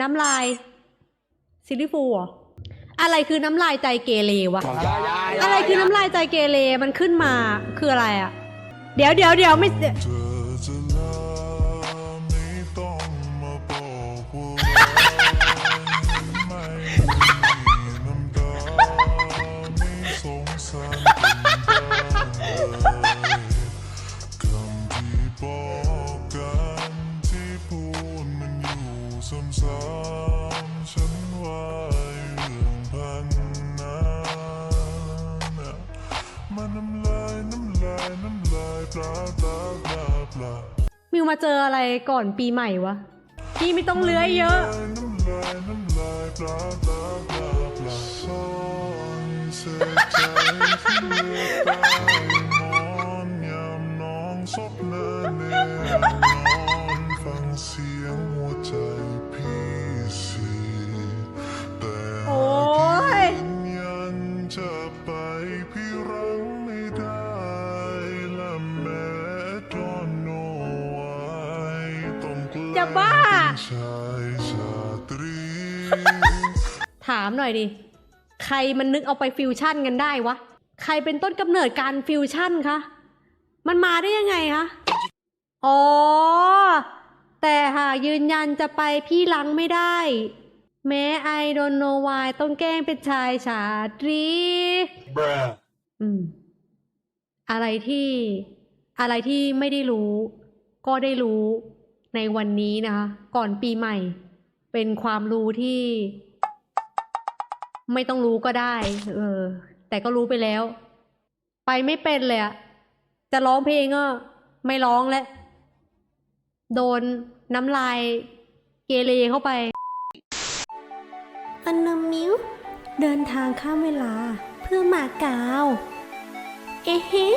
น้ำลายซิลิฟูเหรออะไรคือน้ำลายใจเกเรวะ อะไรคือน้ำลายใจเกเรมันขึ้นมาคืออะไรอะเดี๋ยวเดี๋ยวเดี๋ยวไม่ ซ้ำๆฉันว่าเรื่องพันนั้นมันน้ำลายน้ำลายน้ำลายปลาปลาปลาปลามิวมาเจออะไรก่อนปีใหม่วะพี่ไม่ต้องเลื้อยเยอะ น้ำลายน้ำลายปลาปลาปลาปลาซ่อนเสียใจที่เหลือใต้หมอนยามน้องซบหน้าแนวนอนฟังเสียงหัวใจ จะบ้าเป็นชายชาตรีถามหน่อยดิ ใครมันนึกเอาไปฟิวชั่นกันได้วะ ใครเป็นต้นกำเนิดการฟิวชั่นคะ มันมาได้ยังไงคะ อ๋อ แต่หากยืนยันจะไปพี่ลังไม่ได้ แม้ไอโดนโนวายต้องแกล้งเป็นชายชาตรีอืม อะไรที่อะไรที่ไม่ได้รู้ ก็ได้รู้ ในวันนี้นะคะก่อนปีใหม่ เป็นความรู้ที่ ไม่ต้องรู้ก็ได้ เออ แต่ก็รู้ไปแล้ว ไปไม่เป็นเลยอะจะร้องเพลงก็ไม่ร้องแล้วโดนน้ำลายเกเรเข้าไปอันนมิวเดินทางข้ามเวลาเพื่อมาเกาว เอ๊ะ